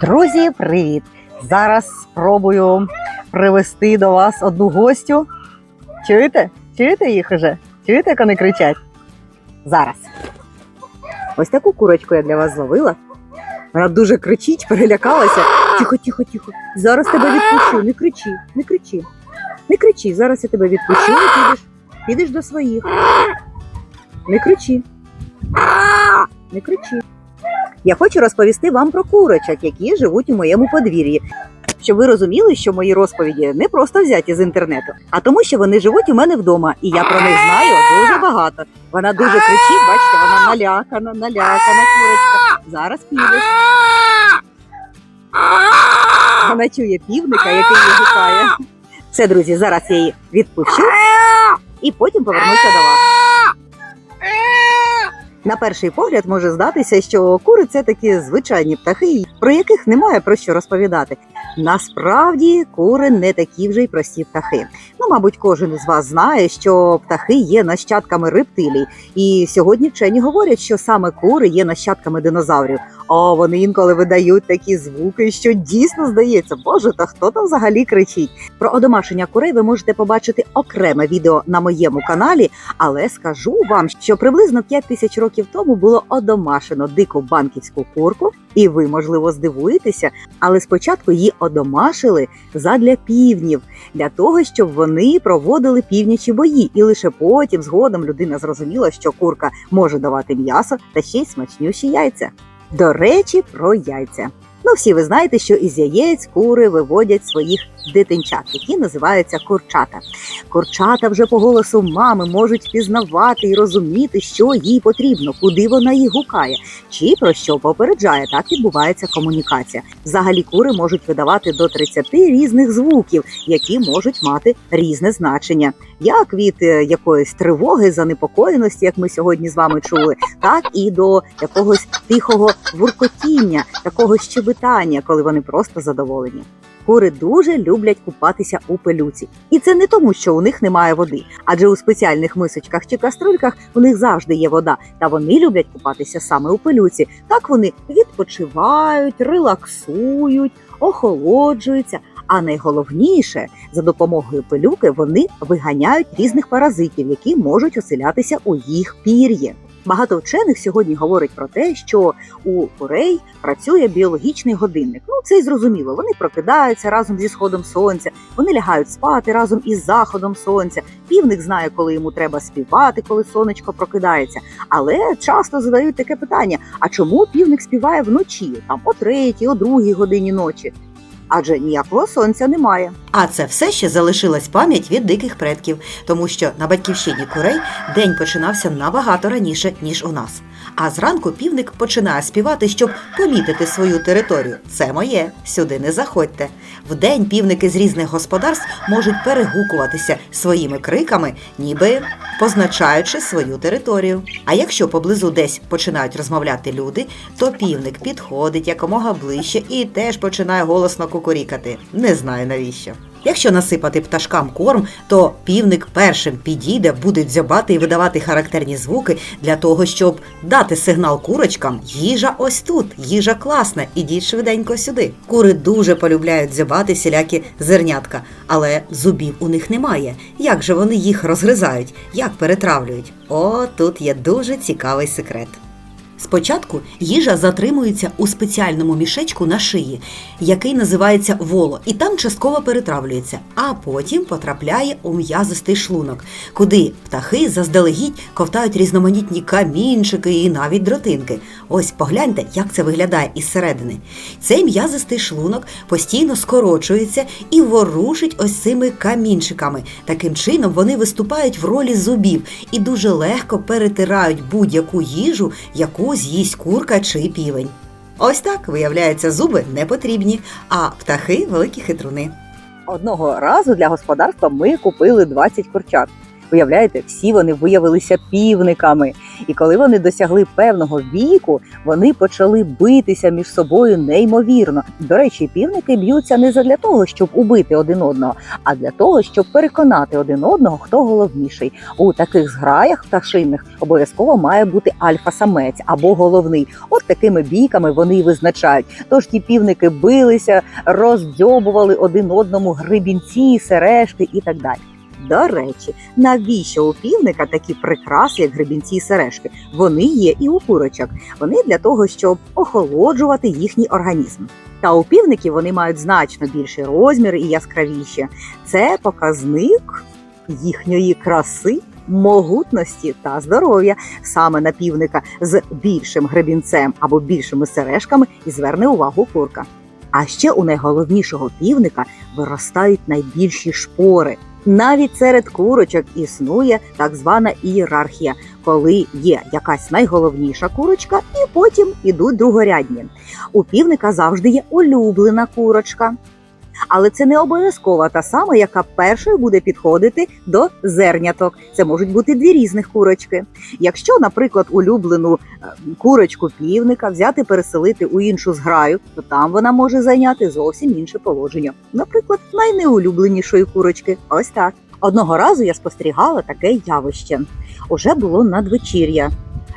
Друзі, привіт! Зараз спробую привезти до вас одну гостю. Чуєте? Чуєте їх уже? Чуєте, як вони кричать? Зараз. Ось таку курочку я для вас зловила. Вона дуже кричить, перелякалася. Тихо, тихо, тихо. Зараз тебе відпущу. Не кричи, не кричи. Не кричи. Зараз я тебе відпущу і підеш. Підеш до своїх. Не кричи. Не кричи. Я хочу розповісти вам про курочок, які живуть у моєму подвір'ї. Щоб ви розуміли, що мої розповіді не просто взяті з інтернету, а тому, що вони живуть у мене вдома, і я про них знаю дуже багато. Вона дуже кричить, бачите, вона налякана, налякана курочка. Зараз підеш. Вона чує півника, який її гукає. Все, друзі, зараз я її відпущу і потім повернуся до вас. На перший погляд може здатися, що кури це такі звичайні птахи, про яких немає про що розповідати. Насправді кури не такі вже й прості птахи. Ну, мабуть, кожен із вас знає, що птахи є нащадками рептилій, і сьогодні вчені говорять, що саме кури є нащадками динозаврів. О, вони інколи видають такі звуки, що дійсно здається, боже, та хто там взагалі кричить? Про одомашення курей ви можете побачити окреме відео на моєму каналі, але скажу вам, що приблизно 5 тисяч років тому було одомашено дику банківську курку, і ви, можливо, здивуєтеся, але спочатку її одомашили задля півнів, для того, щоб вони проводили північі бої, і лише потім, згодом, людина зрозуміла, що курка може давати м'ясо та ще й смачнющі яйця. До речі, про яйця. Ну, всі ви знаєте, що із яєць кури виводять своїх дитинчат, які називаються курчата. Курчата вже по голосу мами можуть впізнавати і розуміти, що їй потрібно, куди вона їх гукає, чи про що попереджає. Так відбувається комунікація. Взагалі кури можуть видавати до 30 різних звуків, які можуть мати різне значення, як від е, якоїсь тривоги, занепокоєності, як ми сьогодні з вами чули, так і до якогось тихого вуркотіння, такого щебетання, коли вони просто задоволені. Кури дуже люблять купатися у пилюці, і це не тому, що у них немає води, адже у спеціальних мисочках чи каструльках у них завжди є вода, та вони люблять купатися саме у пилюці. Так вони відпочивають, релаксують, охолоджуються. А найголовніше за допомогою пилюки вони виганяють різних паразитів, які можуть оселятися у їх пір'ї. Багато вчених сьогодні говорить про те, що у курей працює біологічний годинник. Ну це й зрозуміло. Вони прокидаються разом зі сходом сонця, вони лягають спати разом із заходом сонця. Півник знає, коли йому треба співати, коли сонечко прокидається. Але часто задають таке питання: а чому півник співає вночі, там о третій, о другій годині ночі? Адже ніякого сонця немає. А це все ще залишилась пам'ять від диких предків, тому що на батьківщині курей день починався набагато раніше, ніж у нас. А зранку півник починає співати, щоб помітити свою територію. Це моє, сюди не заходьте. Вдень півники з різних господарств можуть перегукуватися своїми криками, ніби позначаючи свою територію. А якщо поблизу десь починають розмовляти люди, то півник підходить якомога ближче і теж починає голосно кукурікати. Не знаю навіщо. Якщо насипати пташкам корм, то півник першим підійде, буде дзьобати і видавати характерні звуки для того, щоб дати сигнал курочкам. Їжа ось тут, їжа класна, ідіть швиденько сюди. Кури дуже полюбляють дзьобати всілякі зернятка, але зубів у них немає. Як же вони їх розгризають, як перетравлюють? О, тут є дуже цікавий секрет. Спочатку їжа затримується у спеціальному мішечку на шиї, який називається воло, і там частково перетравлюється, а потім потрапляє у м'язистий шлунок, куди птахи заздалегідь ковтають різноманітні камінчики і навіть дротинки. Ось погляньте, як це виглядає із середини. Цей м'язистий шлунок постійно скорочується і ворушить ось цими камінчиками. Таким чином вони виступають в ролі зубів і дуже легко перетирають будь-яку їжу, яку з'їсть курка чи півень. Ось так, виявляється, зуби не потрібні, а птахи великі хитруни. Одного разу для господарства ми купили 20 курчат. Уявляєте, всі вони виявилися півниками. І коли вони досягли певного віку, вони почали битися між собою неймовірно. До речі, півники б'ються не задля того, щоб убити один одного, а для того, щоб переконати один одного, хто головніший. У таких зграях пташинних обов'язково має бути альфа-самець або головний. От такими бійками вони і визначають. Тож ті півники билися, роздьобували один одному грибінці, сережки і так далі. До речі, навіщо у півника такі прикраси, як гребінці і сережки? Вони є і у курочок. Вони для того, щоб охолоджувати їхній організм. Та у півників вони мають значно більший розмір і яскравіші. Це показник їхньої краси. Могутності та здоров'я саме на півника з більшим гребінцем або більшими сережками і зверне увагу курка. А ще у найголовнішого півника виростають найбільші шпори. Навіть серед курочок існує так звана ієрархія, коли є якась найголовніша курочка, і потім ідуть другорядні. У півника завжди є улюблена курочка. Але це не обов'язково та сама, яка першою буде підходити до зерняток. Це можуть бути дві різних курочки. Якщо, наприклад, улюблену е, курочку півника взяти переселити у іншу зграю, то там вона може зайняти зовсім інше положення. Наприклад, найнеулюбленішої курочки. Ось так. Одного разу я спостерігала таке явище. Уже було надвечір'я,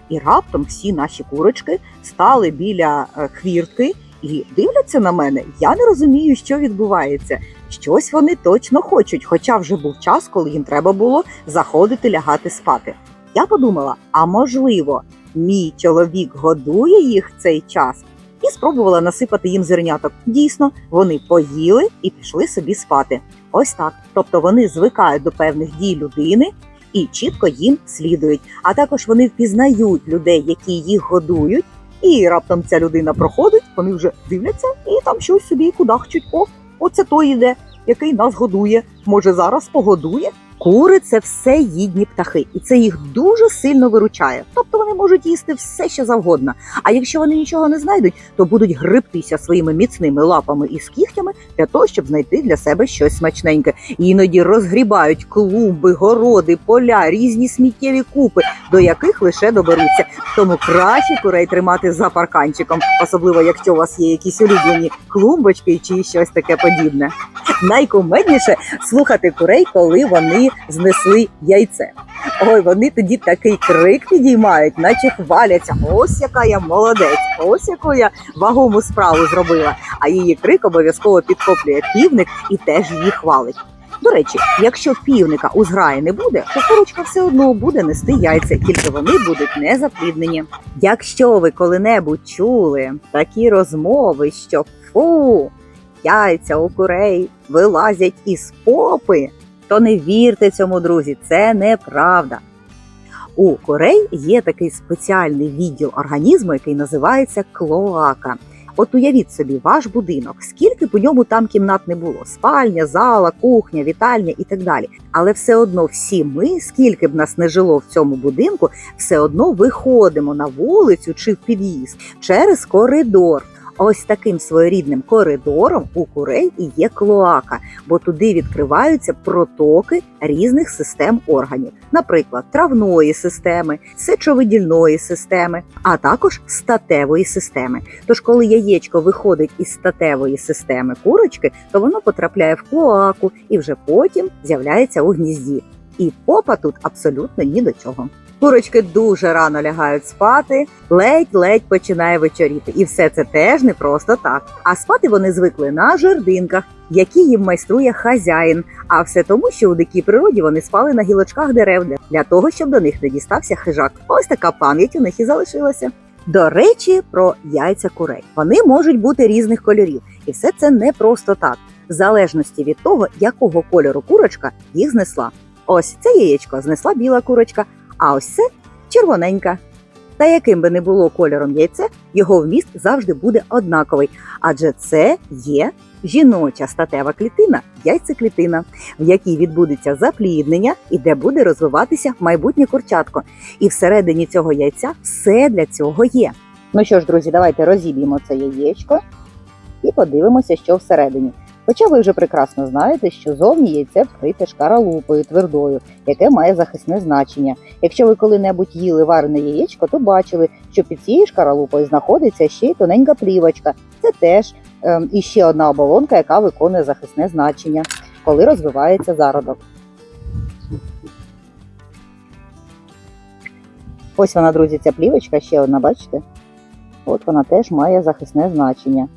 і раптом всі наші курочки стали біля е, хвіртки і дивляться на мене. Я не розумію, що відбувається. Щось вони точно хочуть, хоча вже був час, коли їм треба було заходити лягати спати. Я подумала: а можливо, мій чоловік годує їх в цей час, і спробувала насипати їм зерняток. Дійсно, вони поїли і пішли собі спати. Ось так. Тобто вони звикають до певних дій людини і чітко їм слідують. А також вони впізнають людей, які їх годують. І раптом ця людина проходить, вони вже дивляться і там щось собі кудахчуть. О, оце той іде, який нас годує. Може, зараз погодує. Кури це все їдні птахи, і це їх дуже сильно виручає. Тобто вони можуть їсти все, що завгодно. А якщо вони нічого не знайдуть, то будуть грибтися своїми міцними лапами і скігтями для того, щоб знайти для себе щось смачненьке. Іноді розгрібають клумби, городи, поля, різні сміттєві купи, до яких лише доберуться. Тому краще курей тримати за парканчиком, особливо якщо у вас є якісь улюблені клумбочки чи щось таке подібне. Найкумедніше слухати курей, коли вони знесли яйце. Ой, вони тоді такий крик підіймають, наче хваляться. Ось яка я молодець, ось яку я вагому справу зробила. А її крик обов'язково підхоплює півник і теж її хвалить. До речі, якщо півника у зграї не буде, то курочка все одно буде нести яйця, тільки вони будуть не запліднені. Якщо ви коли-небудь чули такі розмови, що фу, яйця у курей вилазять із попи, то не вірте цьому, друзі, це неправда. У курей є такий спеціальний відділ організму, який називається клоака. От уявіть собі, ваш будинок, скільки у ньому там кімнат не було: спальня, зала, кухня, вітальня і так далі. Але все одно всі ми, скільки б нас не жило в цьому будинку, все одно виходимо на вулицю чи в під'їзд через коридор. Ось таким своєрідним коридором у курей і є клоака, бо туди відкриваються протоки різних систем органів, наприклад, травної системи, сечовидільної системи, а також статевої системи. Тож, коли яєчко виходить із статевої системи курочки, то воно потрапляє в клоаку і вже потім з'являється у гнізді. І попа тут абсолютно ні до чого. Курочки дуже рано лягають спати, ледь-ледь починає вечоріти. І все це теж не просто так. А спати вони звикли на жердинках, які їм майструє хазяїн. А все тому, що у дикій природі вони спали на гілочках дерев для- того, щоб до них не дістався хижак. Ось така пам'ять у них і залишилася. До речі, про яйця курей. Вони можуть бути різних кольорів, і все це не просто так, в залежності від того, якого кольору курочка їх знесла. Ось це яєчко знесла біла курочка, а ось це червоненька. Та яким би не було кольором яйце, його вміст завжди буде однаковий, адже це є жіноча статева клітина, яйцеклітина, в якій відбудеться запліднення і де буде розвиватися майбутнє курчатко. І всередині цього яйця все для цього є. Ну що ж, друзі, давайте розіб'ємо це яєчко і подивимося, що всередині. Хоча ви вже прекрасно знаєте, що зовні яйце вкрите шкаралупою твердою, яке має захисне значення. Якщо ви коли-небудь їли варене яєчко, то бачили, що під цією шкаралупою знаходиться ще й тоненька плівочка. Це теж ем, іще одна оболонка, яка виконує захисне значення, коли розвивається зародок. Ось вона, друзі, ця плівочка, ще одна, бачите? От вона теж має захисне значення.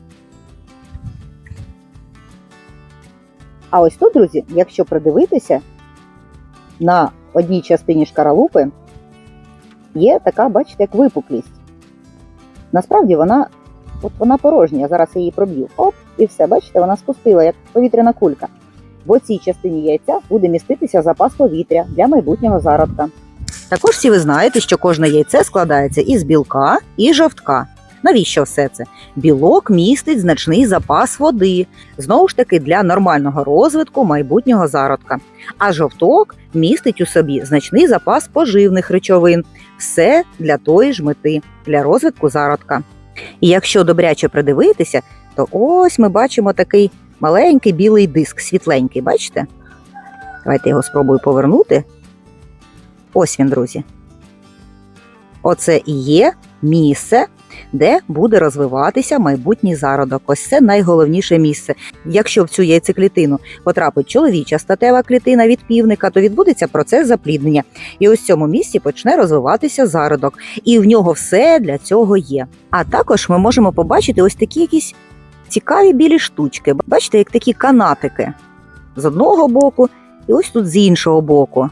А ось тут, друзі, якщо придивитися, на одній частині шкаралупи є така, бачите, як випуклість. Насправді вона, от вона порожня, зараз я її проб'ю. Оп, і все, бачите, вона спустила, як повітряна кулька. В оцій частині яйця буде міститися запас повітря для майбутнього зародка. Також всі ви знаєте, що кожне яйце складається із білка і жовтка. Навіщо все це? Білок містить значний запас води, знову ж таки для нормального розвитку майбутнього зародка. А жовток містить у собі значний запас поживних речовин, все для тої ж мети, для розвитку зародка. І якщо добряче придивитися, то ось ми бачимо такий маленький білий диск, світленький, бачите? Давайте його спробую повернути. Ось він, друзі. Оце і є місце, де буде розвиватися майбутній зародок. Ось це найголовніше місце. Якщо в цю яйцеклітину потрапить чоловіча статева клітина від півника, то відбудеться процес запліднення. І ось в цьому місці почне розвиватися зародок. І в нього все для цього є. А також ми можемо побачити ось такі якісь цікаві білі штучки. Бачите, як такі канатики з одного боку, і ось тут з іншого боку.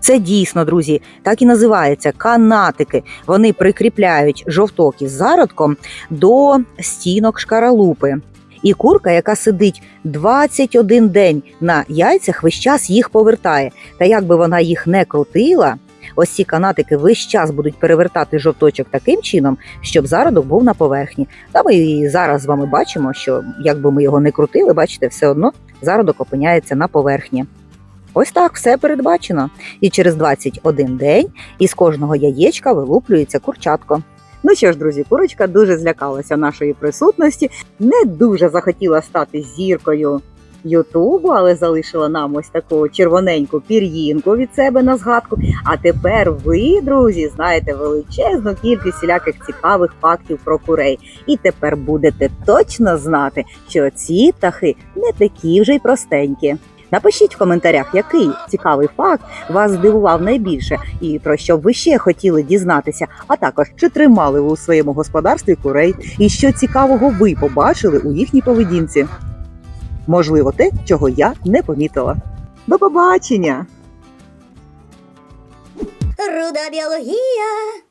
Це дійсно, друзі, так і називається канатики. Вони прикріпляють жовток із зародком до стінок шкаралупи. І курка, яка сидить 21 день на яйцях, весь час їх повертає. Та як би вона їх не крутила, ось ці канатики весь час будуть перевертати жовточок таким чином, щоб зародок був на поверхні. Та ми і зараз з вами бачимо, що як би ми його не крутили, бачите, все одно зародок опиняється на поверхні. Ось так все передбачено. І через 21 день із кожного яєчка вилуплюється курчатко. Ну що ж, друзі, курочка дуже злякалася нашої присутності, не дуже захотіла стати зіркою Ютубу, але залишила нам ось таку червоненьку пір'їнку від себе на згадку. А тепер ви, друзі, знаєте величезну кількість всіляких цікавих фактів про курей. І тепер будете точно знати, що ці птахи не такі вже й простенькі. Напишіть в коментарях, який цікавий факт вас здивував найбільше, і про що ви ще хотіли дізнатися. А також чи тримали ви у своєму господарстві курей, і що цікавого ви побачили у їхній поведінці. Можливо, те, чого я не помітила. До побачення! Руда біологія.